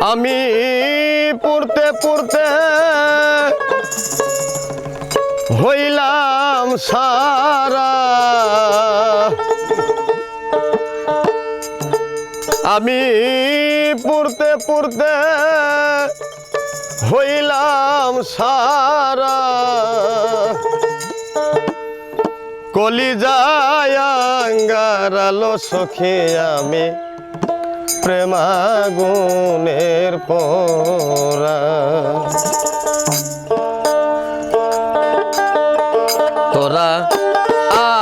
আমি পড়তে পড়তে হইলাম সারা। আমি পড়তে পড়তে হইলাম সারা। কলি যায়াঙ্গারালো সখী আমি প্রেমাগুনের পরা তোরা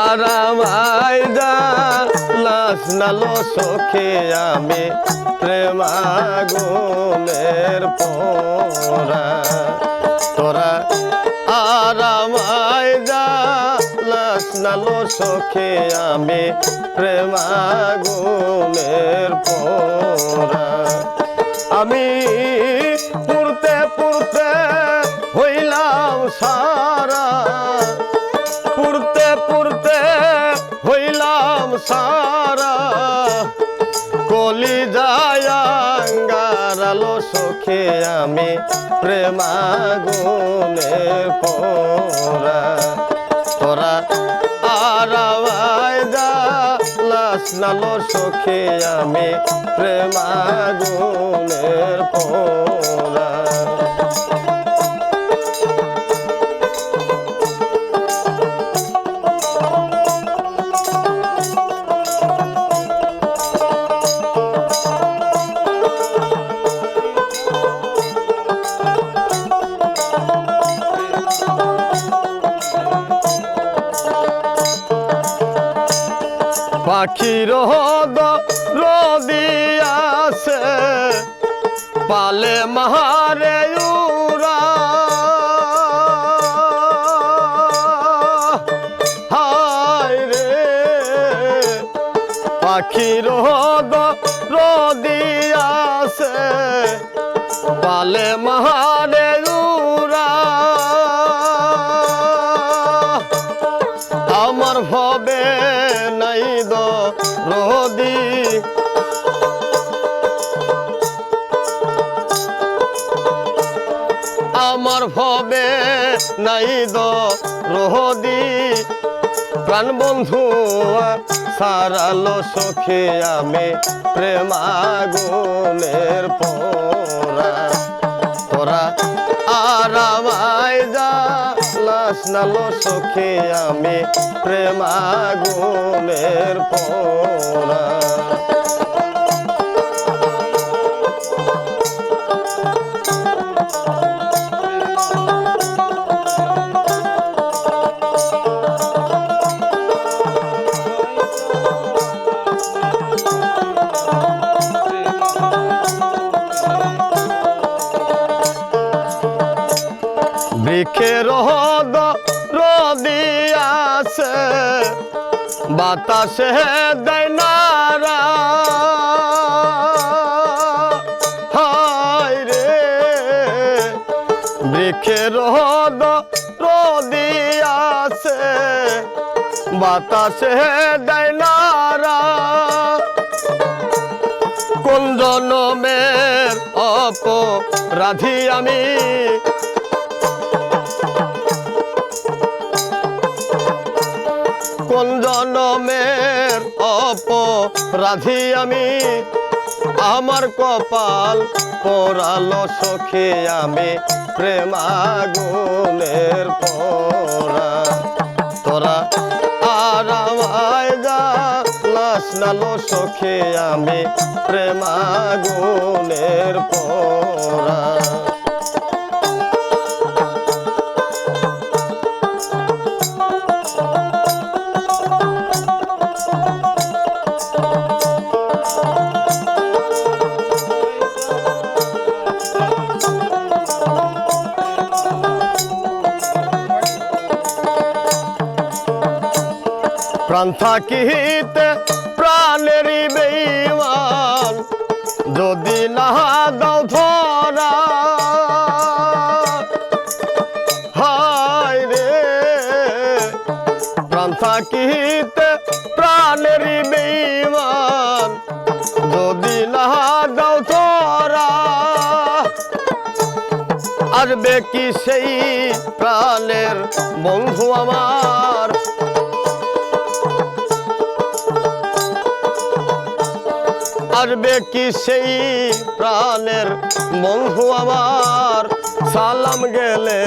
আরাম আইদা লাস নালো সখে আমি প্রেমাগুনের পরা লাস নালো সখে আমি প্রেমাগুনের পরা আমি পুরতে পুরতে হইলাম সারা। পুরতে পুরতে হইলাম সারা। কলি যায়াঙ্গারালো সখে আমি প্রেমাগুনের পরা তোরা নালো সখে আমি প্রেমাগুনের পরা পাখির হদ রদিয়াছে পালে মাহারে উরা হায় রে পাখির রদিয়াছে পালে মাহারে আমার ভবে নাই দ রহদি। প্রাণ বন্ধু, সারালো সখে, আমি প্রেমাগুনের পরা তোরা আরামায় যা লাস নালো সখে, আমি প্রেমাগুনের পরা হদ রদিয়াছে বাতাসে দেয় নারা। হায় রে বৃক্ষের হদ রদিয়াছে বাতাসে দেয় নারা। কোন জনমের অপরাধী আমি? জনমের অপরাধী আমি। আমার কপাল পরালো সখে আমি প্রেমাগুনের পরা তোরা আরামায় যা লাস নালো সখে আমি প্রেমাগুনের পরা প্রাণ থাকিতে প্রাণেরই বেইমান। যদি না দাও ধরা, হায় রে। প্রাণ থাকিতে প্রাণেরই বেইমান। যদি না দাও ধরা, আসবে কি সেই প্রাণের বন্ধু আমার? আসবে কি সেই প্রাণের বন্ধু আমার? সালাম গেলে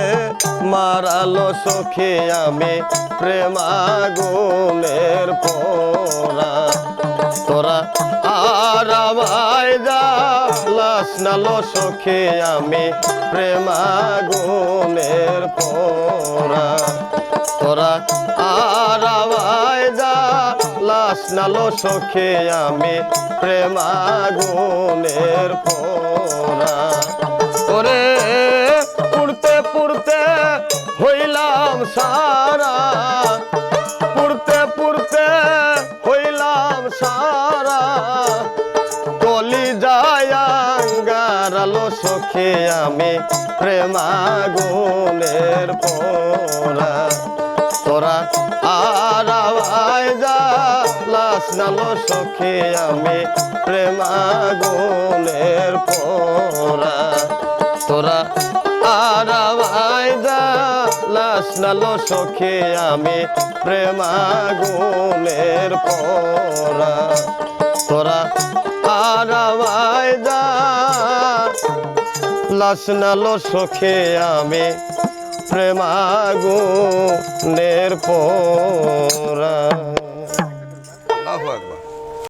মারালো সখী আমি প্রেমাগুনের পোরা তোরা আর আমায় লাস নালো সখী আমি প্রেমাগুনের পোরা তোরা আর আমায় লাস নালো সখী আমি প্রেমাগুনের পোরা ওরে পুড়তে পুড়তে হইলাম সারা। পুড়তে পুড়তে হইলাম সারা। কলি যায়াঙ্গারালো সখী আমি প্রেমাগুনের পোরা লাস নালো সখী আমি প্রেমাগুনের পোরা তোরা আর আওয়ায় যা লাস নালো সখী আমি প্রেমাগুনের পোরা তোরা আর আওয়ায় যা লাস নালো সখী আমি প্রেমাগুনের পোরা